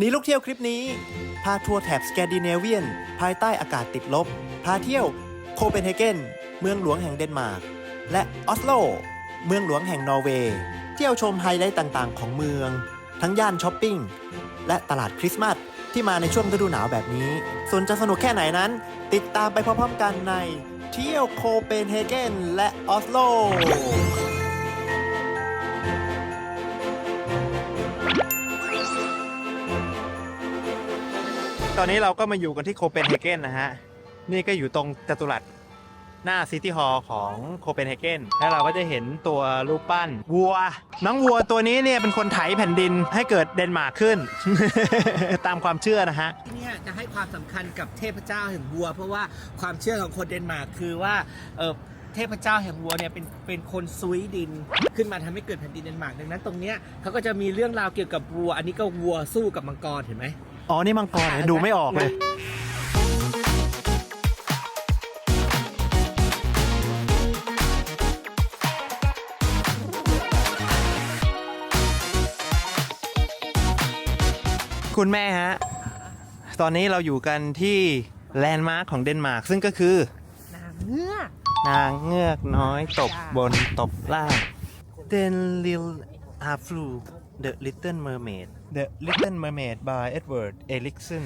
หนีลูกเที่ยวคลิปนี้ พาทัวร์แถบสแกนดิเนเวียน ภายใต้อากาศติดลบ พาเที่ยวโคเปนเฮเกน เมืองหลวงแห่งเดนมาร์ก และออสโล เมืองหลวงแห่งนอร์เวย์ เที่ยวชมไฮไลท์ต่างๆ ของเมือง ทั้งย่านช้อปปิ้ง และตลาดคริสต์มาสที่มาในช่วงฤดูหนาวแบบนี้ ส่วนจะสนุกแค่ไหนนั้น ติดตามไปพร้อมๆกันในเที่ยวโคเปนเฮเกนและออสโล ตอนนี้เราก็มาอยู่กันที่โคเปนเฮเกนนะฮะ นี่ก็อยู่ตรงจัตุรัสหน้าซิตี้ฮอลล์ของโคเปนเฮเกน แล้วเราก็จะเห็นตัวรูปปั้นวัว น้องวัวตัวนี้เนี่ยเป็นคนไถแผ่นดินให้เกิดเดนมาร์กขึ้น ตามความเชื่อนะฮะ ที่เนี่ยจะให้ความสำคัญกับเทพเจ้าแห่งวัว เพราะว่าความเชื่อของคนเดนมาร์กคือว่าเออเทพเจ้าแห่งวัวเนี่ยเป็นเป็นคนซุยดิน ขึ้นมาทำให้เกิดแผ่นดินเดนมาร์กดังนั้นตรงเนี้ยเขาก็จะมีเรื่องราวเกี่ยวกับวัว อันนี้ก็วัวสู้กับมังกรเห็นไหม อ๋อ นี่มังกรเหรอดูไม่ออกเลย คุณแม่ฮะ ตอนนี้เราอยู่กันที่แลนด์มาร์คของเดนมาร์กซึ่งก็คือ นางเงือกนางเงือกน้อยตบบนตบล่าง Den Lil a f l u The Little Mermaid The Little Mermaid by Edward Erikson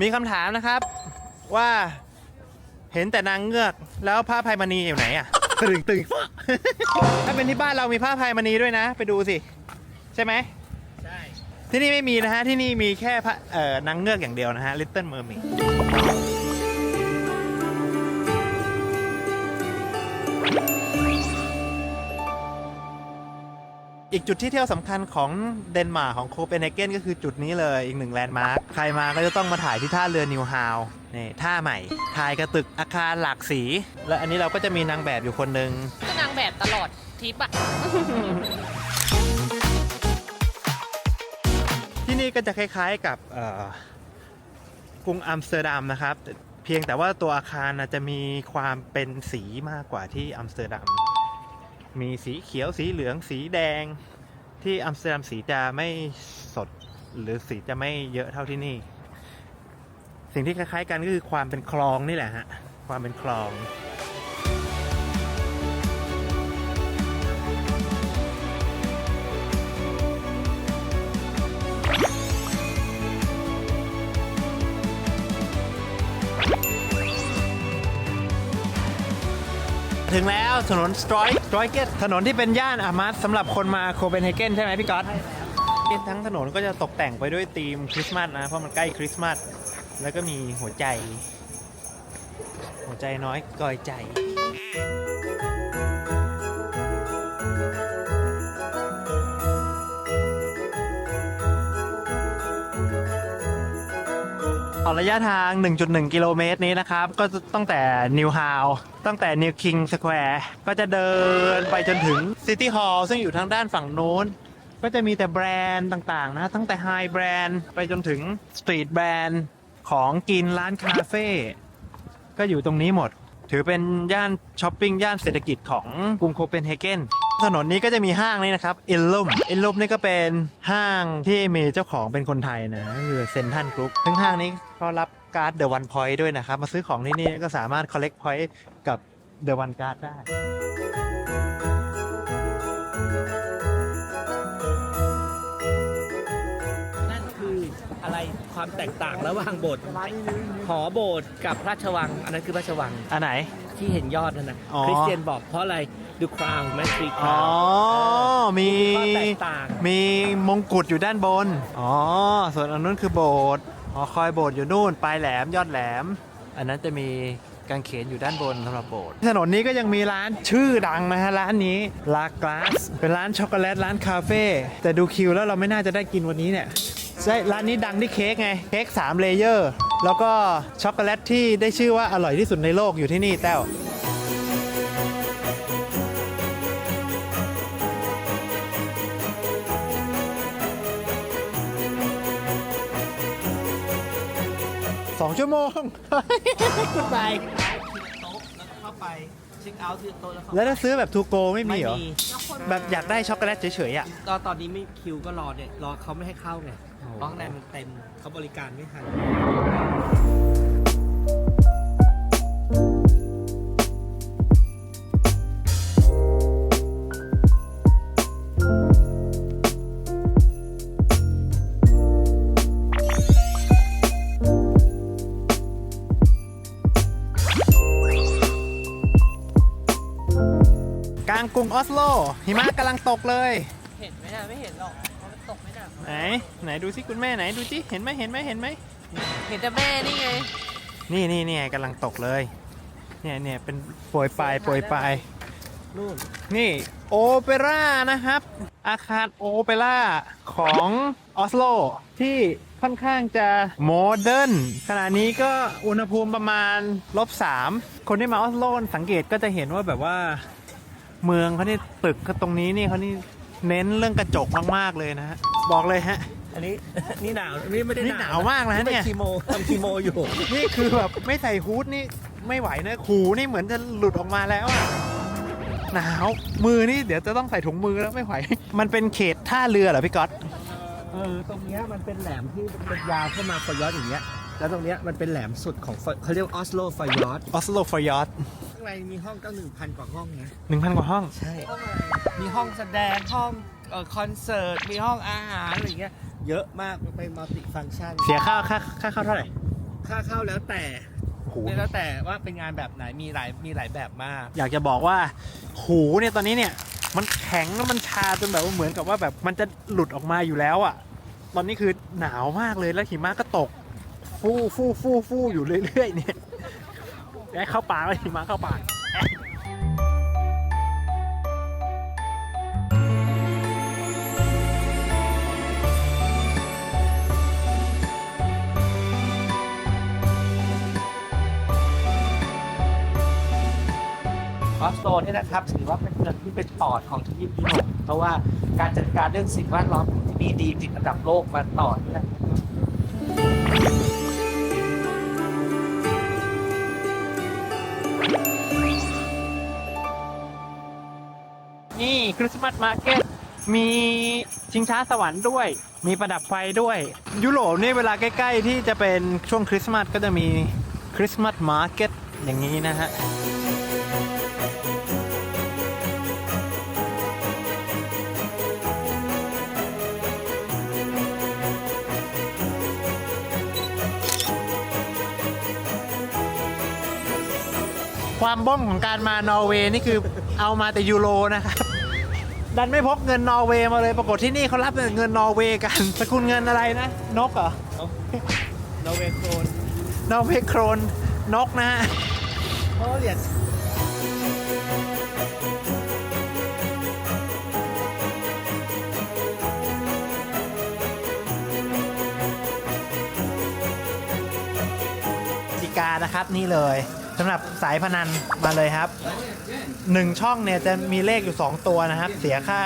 มีคำถามนะครับว่าเห็นแต่นางเงือกแล้วผ้าภัยมณีอยู่ไหนอะตึงตึงถ้าเป็นที่บ้านเรามีผ้าภัยมณีด้วยนะ ไปดูสิ ใช่ไหมใช่ที่นี่ไม่มีนะฮะ ที่นี่มีแค่พระเอ่อนางเงือกอย่างเดียวนะฮะ Little Mermaid อีกจุดที่เที่ยวสำคัญของเดนมาร์กของโคเปนเฮเกนก็คือจุดนี้เลยอีกหนึ่งแลนด์มาร์คใครมาก็จะต้องมาถ่ายที่ท่าเรือนิวฮาวนี่ท่าใหม่ ถ่ายกระตึกอาคารหลากสี และอันนี้เราก็จะมีนางแบบอยู่คนหนึ่ง ก็นางแบบตลอดทริปอะ ที่นี่ก็จะคล้ายๆกับเอ่อกรุงอัมสเตอร์ดัมนะครับ เพียงแต่ว่าตัวอาคารนะจะมีความเป็นสีมากกว่าที่อัมสเตอร์ดัม มีสีเขียวสีเหลืองสีแดง ที่อัมสเตอร์ดัมสีจะไม่สดหรือสีจะไม่เยอะเท่าที่นี่ สิ่งที่คล้ายๆกันก็คือความเป็นคลองนี่แหละฮะ ความเป็นคลอง ถึงแล้วถนนสตรอยสตรอยเกตถนนที่เป็นย่านอามาสสำหรับคนมาโคเปนเฮเกนใช่ไหมพี่ก๊อตทั้งถนนก็จะตกแต่งไปด้วยธีมคริสต์มาสนะ เพราะมันใกล้คริสต์มาสแล้วก็มีหัวใจ หัวใจน้อยกอยใจอระยะทาง 1.1 กิโลเมตรนี้นะครับ ก็ตั้งแต่นิวฮาว ตั้งแต่นิวคิงสแควร์ก็จะเดินไปจนถึงซิตี้ฮอลล์ซึ่งอยู่ทางด้านฝั่งโน้น ก็จะมีแต่แบรนด์ต่างๆ นะ ตั้งแต่ไฮแบรนด์ไปจนถึงสตรีทแบรนด์ของกินร้านคาเฟ่ก็อยู่ตรงนี้หมด ถือเป็นย่านช้อปปิ้งย่านเศรษฐกิจของกรุงโคเปนเฮเกนถนนนี้ก็จะมีห้างนี้นะครับเอลลุมเอลลุมนี่ก็เป็นห้างที่มีเจ้าของเป็นคนไทยนะคือเซนทันกรุ๊ปซึ่งห้างนี้ก็รับ การ์ดเดอะวันพอยต์ด้วยนะครับ มาซื้อของที่นี่ก็สามารถ collect point กับเดอะวันการ์ดได้ นั่นคืออะไรความแตกต่างระหว่างโบสถ์หอโบสถ์กับพระราชวัง อันนั้นคือพระราชวังอันไหน ที่เห็นยอดนั่นนะอ๋อ คริสเตียนบอกเพราะอะไรดูคราวแมทริคอ๋อมีข้อแตกต่าง มีมงกุฎอยู่ด้านบน อ๋อ ส่วนอันนู้นคือโบสถ์ อ๋อคอยโบสถ์อยู่นู่นปลายแหลมยอดแหลม อันนั้นจะมีกางเขนอยู่ด้านบนสำหรับโบสถ์ถนนนี้ก็ยังมีร้านชื่อดังนะฮะร้านนี้ลากลาสเป็นร้านช็อกโกแลตร้านคาเฟ่แต่ดูคิวแล้วเราไม่น่าจะได้กินวันนี้เนี่ยใช่ร้านนี้ดังที่เค้กไงเค้ก3เลเยอร์แล้วก็ช็อกโกแลตที่ได้ชื่อว่าอร่อยที่สุดในโลกอยู่ที่นี่แต้ว องชั่วโมงคุณไปโต๊ะแล้วเข้าไปเช็คเอาเอาที่โต๊ะแล้วเขาแล้วถ้าซื้อแบบทูโกไม่มีไม่เหรอมีแบบอยากได้ช็อกโกแลตเฉยๆอะ ตอนตอนนี้ไม่คิวก็รอเนี่ยรอเขาไม่ให้เข้าไงเพราะข้างในมันเต็มเขาบริการไม่ทัน สโลหิมะกำลังตกเลย เห็นไหมนะไม่เห็นหรอกเพราะมันตกไม่หนักไหน ไหนดูสิคุณแม่ไหนดูสิเห็นไหมเห็นไหมเห็นไหมเห็นแต่แม่นี่ไงนี่นี่นี่ไงกำลังตกเลย เนี่ยเนี่ยเป็นโปรยปลายโปรยปลายนู่นนี่โอเปร่านะครับ อาคารโอเปร่าของออสโลที่ค่อนข้างจะโมเดิร์นขณะนี้ก็อุณหภูมิประมาณลบสามคนที่มาออสโลสังเกตก็จะเห็นว่าแบบว่า เมืองเขานี่ตึกตรงนี้นี่เขานี่เน้นเรื่องกระจกมากๆเลยนะฮะบอกเลยฮะ อันนี้ นี่หนาวนี่ไม่ได้นี่หนาวมากนะเป็เนี่ย คีโมทำคีโมอยู่ นี่คือแบบไม่ใส่ฮูดนี่ไม่ไหวนะหูนี่เหมือนจะหลุดออกมาแล้วอะหนาว มือนี่เดี๋ยวจะต้องใส่ถุงมือแล้วไม่ไหว มันเป็นเขตท่าเรือเหรอพี่ก๊อตเออตรงเนี้ยมันเป็นแหลมที่มันยาวเข้ามาฟอยอดอย่างเงี้ย แล้วตรงเนี้ยมันเป็นแหลมสุดของฟอยเขาเรียกออสโลฟอยอดออสโลฟยอร์ดข้าง ในมีห้องตั้งหนึ่งพันกว่าห้องนะหนึ่งพันกว่าห้อง ใช่ มีห้องแสดงห้องเอ่อคอนเสิร์ตมีห้องอาหารอะไรอย่างเงี้ยเยอะมากมันเป็นมัลติฟังก์ชันเสียค่าค่าค่าเข้าเท่าไหร่ค่าเข้าแล้วแต่โอ้โหแล้วแต่ว่าเป็นงานแบบไหนมีหลายมีหลายแบบมาก อยากจะบอกว่าหูเนี่ยตอนนี้เนี่ย มันแข็งแล้วมันชาจนแบบว่าเหมือนกับว่าแบบมันจะหลุดออกมาอยู่แล้วอะตอนนี้คือหนาวมากเลยแล้วหิมะก็ตก ฟู่ฟู่ฟู่ฟู่อยู่เรื่อยๆเนี่ย ไอ้เข้าป่ากแล้วหิมะเข้าป่าออสโตเนี่ยนะครับถือว่าเป็นเมืองที่เป็นปอดของทวีปยุโรปเพราะว่าการจัดการเรื่องสิ่งแวดล้อมที่นี่ดีติดอันดับโลกมาต่อเนื่อง คริสต์มาสมาร์เก็ตมีชิงช้าสวรรค์ด้วย มีประดับไฟด้วย ยุโรปนี่เวลาใกล้ ๆ ที่จะเป็นช่วงคริสต์มาสก็จะมีคริสต์มาสมาร์เก็ตอย่างนี้นะฮะความบ้องของการมานอร์เวย์นี่คือเอามาแต่ยูโรนะครับ ดันไม่พกเงินนอร์เวย์มาเลย ปรากฏที่นี่เขารับแต่เงินนอร์เวย์กัน สกุลเงินอะไรนะ นกเหรอ นอร์เวย์โครน นอร์เวย์โครน นกนะฮะเพราะเหรียญสิกานะครับนี่เลย สำหรับสายพนันมาเลยครับ 1 ช่องเนี่ยจะมีเลขอยู่ 2 ตัวนะครับ เสียค่า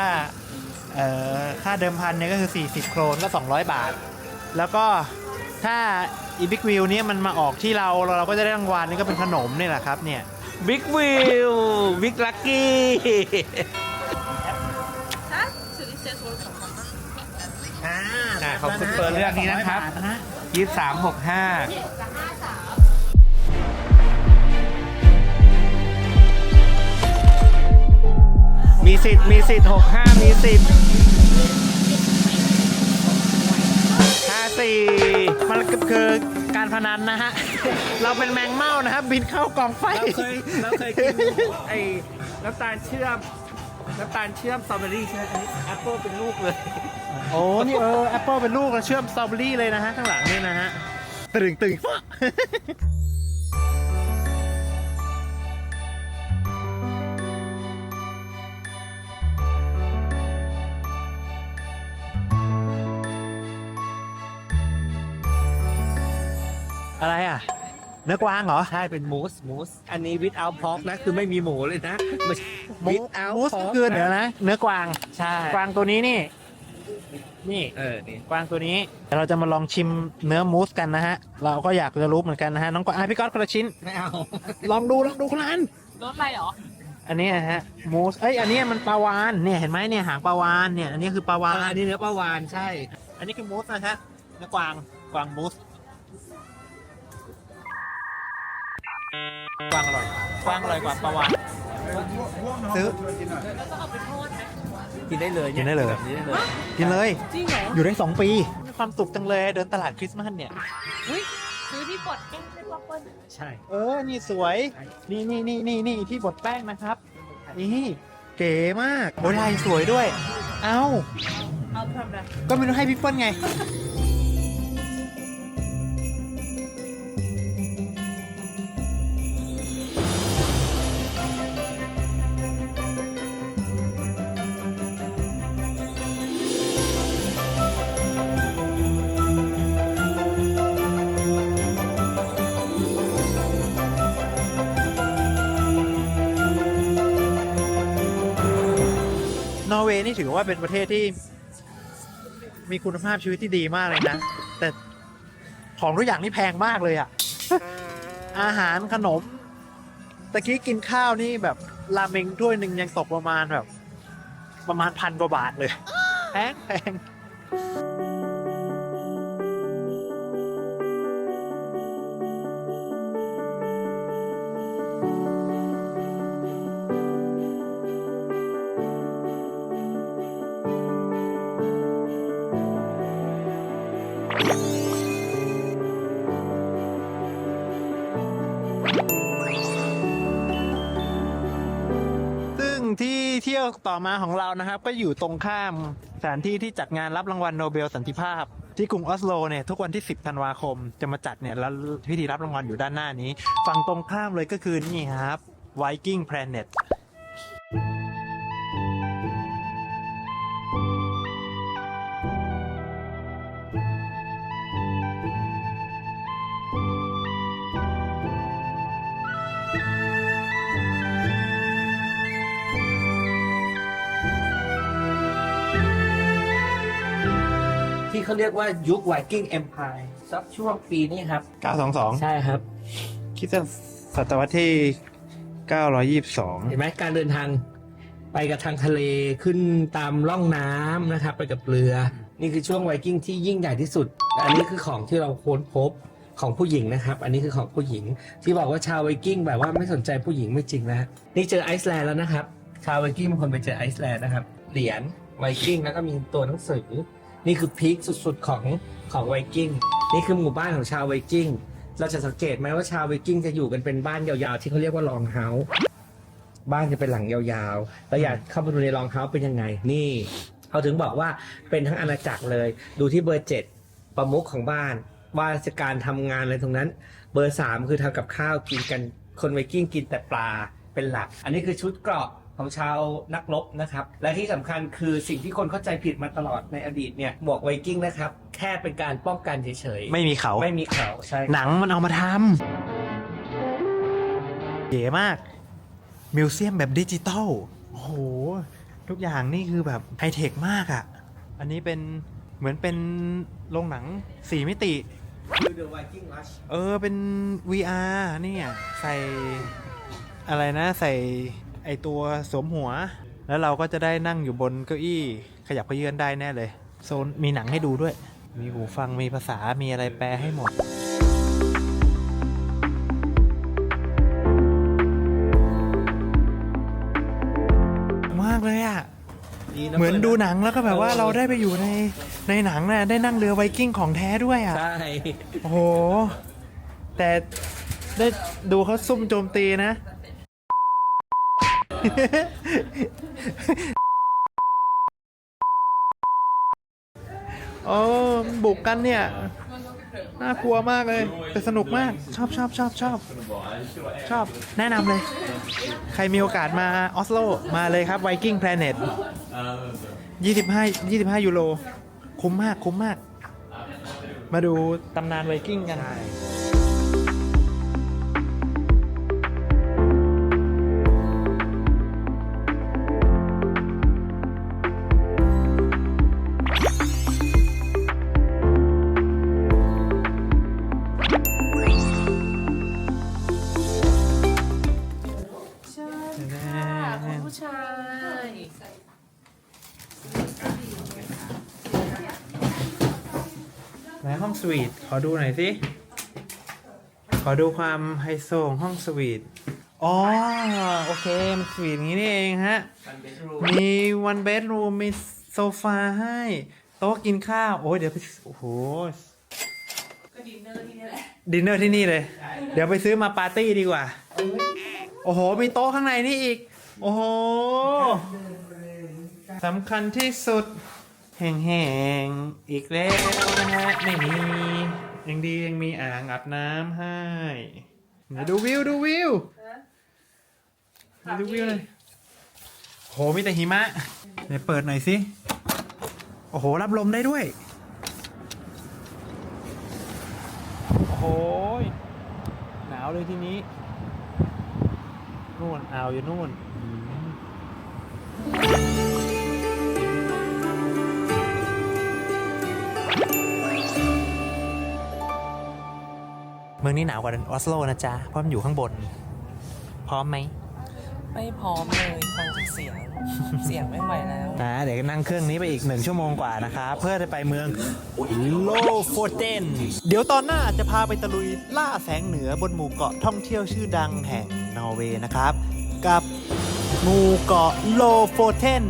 ค่าเดิมพันเนี่ยก็คือ 40 โครนก็ 200 บาท แล้วก็ถ้าอีบิ๊กวิวเนี่ยมันมาออกที่เราเราก็จะได้รางวัลนี่ก็เป็นขนมนี่แหละครับเนี่ยบิ๊กวิวบิ๊กลักกี้ขอบคุณเปิดเรื่องนี้นะครับยี่สามหกห้า สามหกห้ามีสิทธิ์มีสิทธิ์หกห้ามีสิทธิ์ห้าสี่มันก็คือการพนันนะฮะ เราเป็นแมงเม่านะครับ บินเข้ากองไฟ เราเคยเราเคยกินไอ้น้ำตาลเชื่อมน้ำตาลเชื่อมสตรอเบอรี่ใช่ไหมอันนี้แอปเปิลเป็นลูกเลยโอ้นี่เออแอปเปิลเป็นลูกแล้วเชื่อมสตรอเบอรี่เลยนะฮะข้างหลังนี่นะฮะ ตึงตึง อะไรอะ เนื้อกวางเหรอ ใช่เป็นมูสมูสอันนี้วิดเอาพอกนะ คือไม่มีหมูเลยนะไม่ใช่มูวิดเอามูสก็คือเดี๋ยวนะ เนื้อกวาง ใช่กวางตัวนี้นี่ นี่ เออนี่กวางตัวนี้เดี๋ยวเราจะมาลองชิมเนื้อมูสกันนะฮะ เราก็อยากจะรู้เหมือนกันนะฮะ น้องกวางอะพี่ก๊อตคนละชิ้น ไม่เอา ลองดูลองดูคนละอัน รถอะไรเหรอ อันนี้นะฮะมูสเอ้ยอันนี้มันปลาวานเนี่ยเห็นไหมเนี่ยหางปลาวานเนี่ยอันนี้คือปลาวาอ่าน อันนี้เนื้อปลาวานใช่ อันนี้คือมูสนะฮะเนื้อกวางกวางมูส กวางอร่อยกวางอร่อยกว่าปลาวานซื้อ กินได้เลยกินได้เลย แบบนี้ได้เลย กินเลย จริงเหรออยู่ได้สองปีมีความสุขจังเลยเดินตลาดคริสต์มาสเนี่ย อุ้ยซื้อที่ปลดแก้มเป็นวัฟเฟิลใช่ เออ นี่สวย นี่นี่นี่นี่นี่ที่บดแป้งนะครับ นี่เก๋มากโอ้ยลายสวยด้วย เอ้า เอาทำอะไรก็ไม่รู้ให้พี่เปิ้ลไง นี่ถือว่าเป็นประเทศที่ มีคุณภาพชีวิตที่ดีมากเลยนะ แต่ของทุกอย่างนี่แพงมากเลยอะอาหารขนมตะกี้กินข้าวนี่แบบราเมงถ้วยหนึ่งยังตกประมาณแบบ ประมาณพันกว่าบาทเลย แพงแพง ซึ่งที่เที่ยวต่อมาของเรานะครับ ก็อยู่ตรงข้ามสถานที่ที่จัดงานรับรางวัลโนเบลสันติภาพ ที่กรุงออสโลเนี่ยทุกวันที่ 10 ธันวาคมจะมาจัดเนี่ยแล้วพิธีรับรางวัลอยู่ด้านหน้านี้ ฝั่งตรงข้ามเลยก็คือนี่ครับ Viking Planet เขาเรียกว่ายุคไวกิ้งเอ็มพายสักช่วงปีนี้ครับ 922 ใช่ครับ คิดว่าศตวรรษที่ 922 เห็นไหมการเดินทางไปกับทางทะเลขึ้นตามร่องน้ำนะครับ ไปกับเรือ นี่คือช่วงไวกิ้งที่ยิ่งใหญ่ที่สุด อันนี้คือของที่เราค้นพบของผู้หญิงนะครับ อันนี้คือของผู้หญิง ที่บอกว่าชาวไวกิ้งแบบว่าไม่สนใจผู้หญิงไม่จริงนะฮะนี่เจอไอซ์แลนด์แล้วนะครับ ชาวไวกิ้งบางคนไปเจอไอซ์แลนด์นะครับ เหรียญไวกิ้งแล้วก็มีตัวหนังสือ นี่คือพีคสุดๆของของไวกิ้งนี่คือหมู่บ้านของชาวไวกิ้งเราจะสังเกตไหมว่าชาวไวกิ้งจะอยู่กันเป็นบ้านยาวๆ ที่เขาเรียกว่าลองเฮาส์บ้านจะเป็นหลังยาวๆแล้วอยากเข้าไปดูในรองเท้าเป็นยังไง นี่เขาถึงบอกว่าเป็นทั้งอาณาจักรเลย ดูที่เบอร์เจ็ดประมุขของบ้านว่าราชการทำงานอะไรตรงนั้น เบอร์สามคือทำกับข้าวกินกันคนไวกิ้งกินแต่ปลาเป็นหลัก อันนี้คือชุดเกราะ ของชาวนักรบนะครับ และที่สำคัญคือสิ่งที่คนเข้าใจผิดมาตลอดในอดีตเนี่ยหมวกไวกิ้งนะครับ แค่เป็นการป้องกันเฉยๆ ไม่มีเขาไม่มีเขาใช่หนังมันเอามาทำเก๋มาก มิวเซียมแบบดิจิตอลโอ้โห ทุกอย่างนี่คือแบบไฮเทคมากอะ่ะ อันนี้เป็นเหมือนเป็นโรงหนังสี่มิติคือ The Viking Rush เออเป็น VR เนี่ย ใส่อะไรนะใส่ ไอตัวสวมหัว แล้วเราก็จะได้นั่งอยู่บนเก้าอี้ ขยับเขยือนได้แน่เลย โซนมีหนังให้ดูด้วย มีหูฟังมีภาษามีอะไรแปลให้หมดมากเลยอะเหมือนดูหนังแล้วก็แบบว่าเราได้ไปอยู่ในในหนังน่ะได้นั่งเรือไวกิ้งของแท้ด้วยอะใช่โอ้โห แต่ได้ดูเขาซุ่มโจมตีนะ โอ้มันบุกกันเนี่ย น่ากลัวมากเลย แต่สนุกมาก ชอบชอบชอบชอบ ชอบ แนะนำเลย ใครมีโอกาสมาออสโล มาเลยครับ Viking Planet 25 25 ยูโร คุ้มมาก คุ้มมาก มาดูตำนานไวกิ้งกัน ขอดูหน่อยสิ ขอดูความไฮโซของห้องสวีท อ๋อ โอเค มันสวีทอย่างนี้นี่เองฮะ มีวันเบดรูมมีโซฟาให้ โต๊ะกินข้าว โอ้ยเดี๋ยวไปโอ้โห ก็ดินเนอร์ที่นี่แหละ ดินเนอร์ที่นี่เลย เดี๋ยวไปซื้อมาปาร์ตี้ดีกว่า โอ้โห มีโต๊ะข้างในนี่อีก โอ้โหสำคัญที่สุด แห้งๆ อีกแล้วนะฮะไม่มียังดียังมีอ่างอาบน้ำให้ไหนดูวิวดูวิวไหนดูวิวหน่อยโหมีแต่หิมะไหนเปิดหน่อยสิ โอ้โห รับลมได้ด้วย โอ้โหหนาวเลยทีนี้นู่นอ่าวอยู่นู่น เมืองนี้หนาวกว่าออสโลนะจ๊ะ เพราะมันอยู่ข้างบน พร้อมไหม ไม่พร้อมเลยฟังจากเสียง เสียงไม่ไหวแล้ว นะเดี๋ยวนั่งเครื่องนี้ไปอีกหนึ่งชั่วโมงกว่านะครับเพื่อจะไปเมืองโลโฟเทนเดี๋ยวตอนหน้าจะพาไปตะลุยล่าแสงเหนือบนหมู่เกาะท่องเที่ยวชื่อดังแห่งนอร์เวย์นะครับ กับหมู่เกาะโลโฟเทน